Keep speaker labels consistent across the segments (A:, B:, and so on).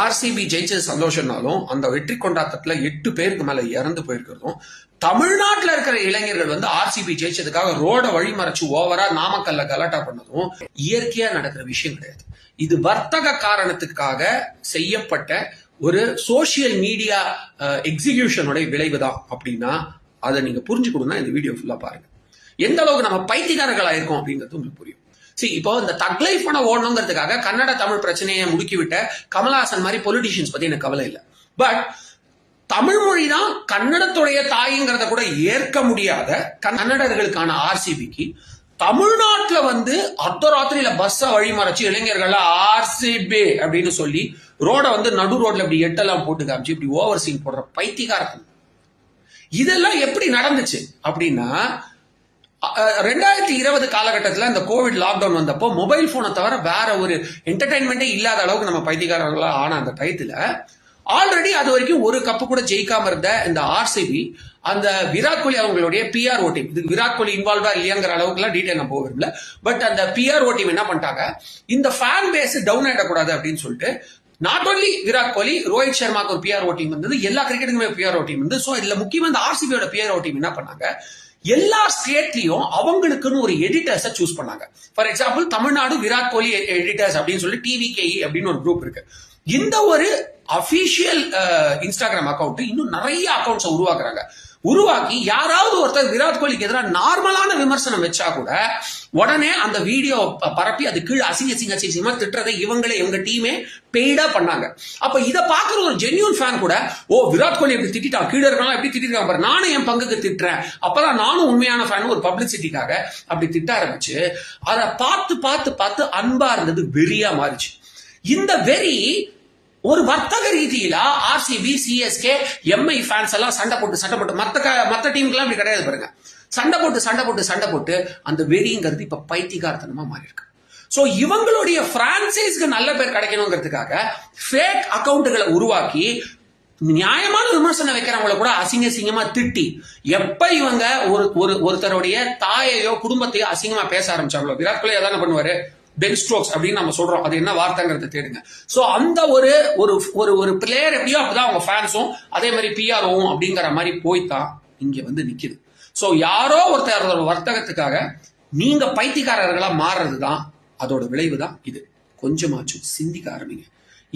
A: RCB ஜெயிச்சது சந்தோஷம்னாலும் அந்த வெற்றி கொண்டாட்டத்துல எட்டு பேருக்கு மேல இறந்து போயிருக்கிறதும் தமிழ்நாட்டுல இருக்கிற இளைஞர்கள் வந்து ஆர்சிபி ஜெயிச்சதுக்காக ரோட வழிமறைச்சு ஓவரா நாமக்கல்ல கலாட்டா பண்ணதும் இயற்கையா நடக்கிற விஷயம் கிடையாது. இது வர்த்தக காரணத்துக்காக செய்யப்பட்ட ஒரு சோசியல் மீடியா எக்ஸிகியூஷனுடைய விளைவு தான் அப்படின்னா அதை நீங்க புரிஞ்சுக்கணும்னா இந்த வீடியோ ஃபுல்லா பாருங்க. எந்த அளவுக்கு நம்ம பைத்தியக்காரர்கள் ஆயிருக்கோம் அப்படிங்கிறது உங்களுக்கு புரியும். சி இப்போ இந்த தக் பண்ண ஓடணுங்கிறதுக்காக கன்னட தமிழ் பிரச்சனையை முடுக்கிவிட்ட கமலஹாசன் மாதிரி பொலிட்டிஷியன்ஸ் பத்தி எனக்கு கவலை இல்லை. பட் தமிழ் மொழி தான் கன்னடத்துடைய தாய்ங்கிறத கூட ஏற்க முடியாத கன்னடர்களுக்கான ஆர்சிபிக்கு தமிழ்நாட்டுல வந்து அர்த்தராத்திரியில பஸ்ஸ வழிமறைச்சு இளைஞர்கள் ஆர்சிபி அப்படின்னு சொல்லி ரோட வந்து நடு ரோட்ல இப்படி எட்டெல்லாம் போட்டு காமிச்சு இப்படி ஓவர் சீன் போடுற பைத்தியக்காரத்தனம். இதெல்லாம் எப்படி நடந்துச்சு அப்படின்னா ரெண்டாயிரத்தி இருபது காலகட்டத்தில் இந்த கோவிட் லாக்டவுன் வந்தப்போ மொபைல் போனை தவிர வேற ஒரு என்டர்டைன்மெண்ட்டே இல்லாத அளவுக்கு நம்ம பைத்தியக்காரர்களா ஆன அந்த டயத்தில் ஆல்ரெடி அது வரைக்கும் ஒரு கப்பு கூட ஜெயிக்காம இருந்த இந்த ஆர்சிபி அந்த விராட் கோலி அவங்களுடைய பிஆர் ஓட்டிம் இது விராட் கோலி இன்வால்வா இல்லையாங்கிற அளவுக்குலாம் டீடைல் நான் போக விரும்பல பட் அந்த பிஆர் ஓட்டிம் என்ன பண்ணிட்டாங்க? இந்த ஃபேன் பேஸ் டவுன் ஆயிடக்கூடாது அப்படின்னு சொல்லிட்டு நாட் ஓன்லி விராட் கோலி ரோஹித் சர்மாக்கு ஒரு பிஆர் டீம் இருந்தது எல்லா கிரிக்கெட்டுக்குமே பிஆர் டீம் வந்து ஸோ இதுல முக்கியமாக இந்த ஆர்சிபியோட பிஆர் டீம் என்ன பண்ணாங்க? எல்லா ஸ்டேட்லயும் அவங்களுக்குன்னு ஒரு எடிட்டர்ஸை சூஸ் பண்ணாங்க. For example Tamil Nadu Virat Kohli editors அப்படின்னு சொல்லி டிவிகேஇ E அப்படின்னு ஒரு குரூப் இருக்கு. இந்த ஒரு அபிஷியல் இன்ஸ்டாகிராம் அக்கௌண்ட் இன்னும் நிறைய அக்கவுண்ட்ஸை உருவாக்குறாங்க. உருவாக்கி யாராவது ஒருத்தர் விராட் கோலிக்கு எதிராக நார்மலான விமர்சனம் வச்சா கூட உடனே அந்த வீடியோ பரப்பி அது கீழே அசிங்க அசிங்க அசிங்கமா திட்டுறதை இவங்களே இவங்க டீமே பெய்டா பண்ணாங்க. அப்ப இதை பாக்குற ஒரு ஜென்யூன் ஃபேன் கூட ஓ விராட் கோலி எப்படி திட்டான் கீழே இருக்கலாம் எப்படி திட்டிருக்காங்க பாரு நானும் என் பங்குக்கு திட்டுறேன். அப்பதான் நானும் உண்மையான ஃபேன் ஒரு பப்ளிசிட்டிக்காக அப்படி திட்ட ஆரம்பிச்சு அதை பார்த்து பார்த்து பார்த்து அன்பா இருந்தது வெறியா மாறிச்சு. இந்த வெறி ஒரு வர்த்தக ரீதியில ஆர்சிபி சிஎஸ்கே எம்ஐ ஃபேன்ஸ் எல்லாம் சண்டை போட்டு சண்டை போட்டு மத்த மற்ற மத்த டீமுக்கெல்லாம் இப்படி கிடையாது பாருங்க. சண்டை போட்டு சண்டை போட்டு சண்டை போட்டு அந்த வெறிங்கிறது இப்ப பைத்தியகார்த்தனமா மாறி இருக்கு சோ இவங்களுடைய பிரான்சைஸ்க்கு நல்ல பேர் கிடைக்கணுங்கிறதுக்காக ஃபேக் அக்கவுண்ட்களை உருவாக்கி நியாயமான விமர்சனம் வைக்கிறவங்கள கூட அசிங்க அசிங்கமா திட்டி எப்ப இவங்க ஒரு ஒரு ஒருத்தருடைய தாயையோ குடும்பத்தையோ அசிங்கமா பேச ஆரம்பிச்சாங்களோ விராட் கோலி அதான பண்ணுவாரு? பென் ஸ்ட்ரோக்ஸ் அப்படின்னு நம்ம சொல்றோம். அது என்ன வார்த்தைங்கிறத தேடுங்க. சோ அந்த ஒரு ஒரு ஒரு ஒரு பிளேயர் எப்படியோ அப்படிதான் அவங்க ஃபேன்ஸும் அதே மாதிரி பிஆர்ஓவும் அப்படிங்கிற மாதிரி போய் தான் இங்க வந்து நிக்குது. சோ யாரோ ஒருத்தர் வர்த்தகத்துக்காக நீங்க பைத்தியக்காரர்களா மாறுறது தான் அதோட விளைவு தான் இது. கொஞ்சமாச்சும் சிந்திக்க ஆரம்பிங்க.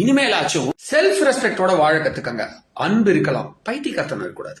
A: இனிமேலாச்சும் செல்ஃப் ரெஸ்பெக்டோட வாழ கத்துக்கங்க. அன்பு இருக்கலாம். பைத்தியக்காரத்தனம் இருக்கக்கூடாது.